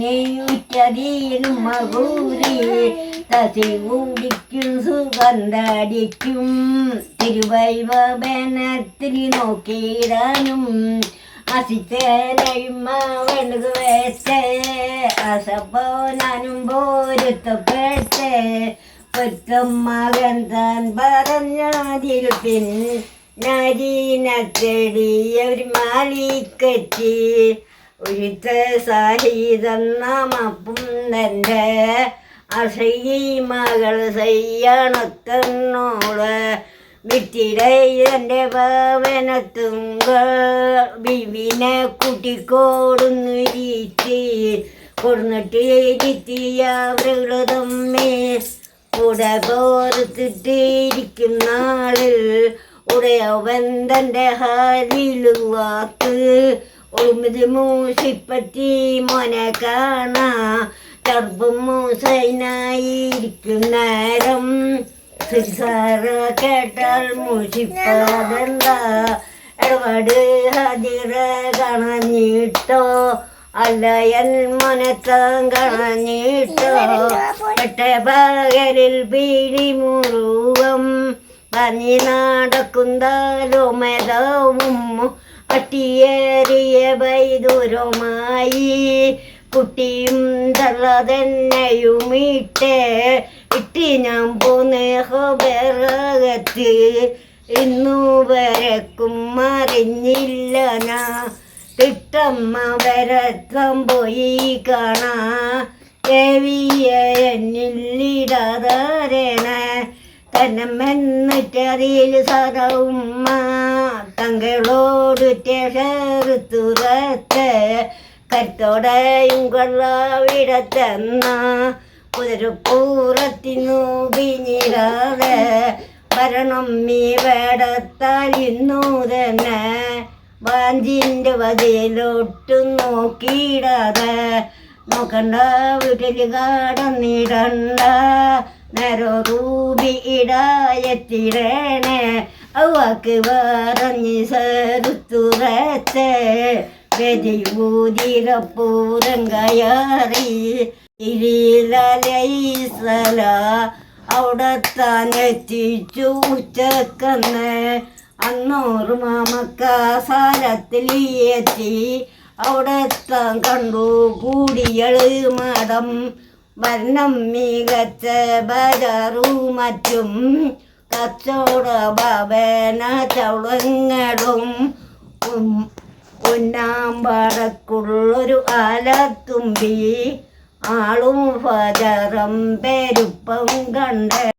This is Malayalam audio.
നെയ്യുറ്റതീനും മകൂരി. തസി ഊടിക്കും സുഗന്ധടിക്കും തിരുവൈവനത്തിൽ നോക്കിയിടാനും അസിച്ചേലയും അസപ്പോനും പോരുത്തപ്പെട്ടേ. പൊറ്റം മകൻ താൻ പറഞ്ഞതിൽ നരീനത്തെടിയൊരു മാലിക്കറ്റി. ഒരുത്ത സാഹിതന്നമപ്പും തന്റെ അസൈ മകൾ ചെയ്യണത്തന്നോൾ വിറ്റിടയുടെ ഭവനത്തുങ്ക ബിവിനെ കുട്ടിക്കോടുന്നു രീത്തി കൊടുന്നിട്ട് ഇരുത്തിയ വൃതമ്മേ കൂടെ പോർത്തിട്ടിരിക്കുന്ന നാളിൽ ഉടയവൻ തന്റെ ഹാലിലുവാക്ക് ഒളിമിത് മൂസിപ്പറ്റി മോനെ കാണാ. ചെറുപ്പം മൂസൈനായിരിക്കും നേരം. സിസാറ കേട്ടാൽ മൂസിപ്പാതെന്താ ഇടപാട് ഹതിറ കാണഞ്ഞിട്ടോ? അല്ലയൻ മനത്താൻ കാണഞ്ഞിട്ടോ? പെട്ട പകലിൽ പീടി മുറുകം പനി നടക്കുന്നാലോ മേധാവും അട്ടിയേറിയ വൈദൂരമായി കുട്ടിയും തള്ളതെന്നെയും ഇട്ടേ ഞാൻ പോന്ന് ഹോബറകത്ത് ഇന്നു വരക്കും മറിഞ്ഞില്ല ഞാൻ തിട്ടമ്മ വരത്തം പോയി കാണാ. ദേവിയെ എന്നില്ലിടാതാരണ തന്നമെന്നിട്ടറിയിൽ സറവുമ്മ തങ്ങളോട് ചേർത്തുറത്ത് കരുത്തോടെയും കൊള്ളാവിടത്തെന്ന. കുതിരപ്പൂറത്തിനു പിന്നിടാതെ ഭരണം മീ വേടത്താൽ ഇന്നു തന്നെ വാഞ്ചിന്റെ വതിയിലൊട്ടും നോക്കിയിടാതെ നോക്കണ്ട വീട്ടിൽ കടന്നിടണ്ട നേരോ റൂബി ഇടായത്തിടേണേ അവക്ക് പറഞ്ഞ് സരുത്തുറത്തെ വെതിയൂതിരപ്പൂരം കയറി ഇരിലലൈസല അവിടെ താനെത്തിച്ചു ഉച്ചക്കന്ന്. അന്നൂറ് മാമക്ക സാലത്തിൽ എത്തി അവിടെത്താൻ താൻ കണ്ടു കൂടിയൾ മടം വർണം മികച്ച ബജറും മറ്റും കച്ചവട ഭവന ചവളങ്ങളും ഉന്നാമ്പാടക്കുള്ളൊരു ആലത്തുമ്പി ആളും ഫജറം പെരുപ്പം കണ്ട്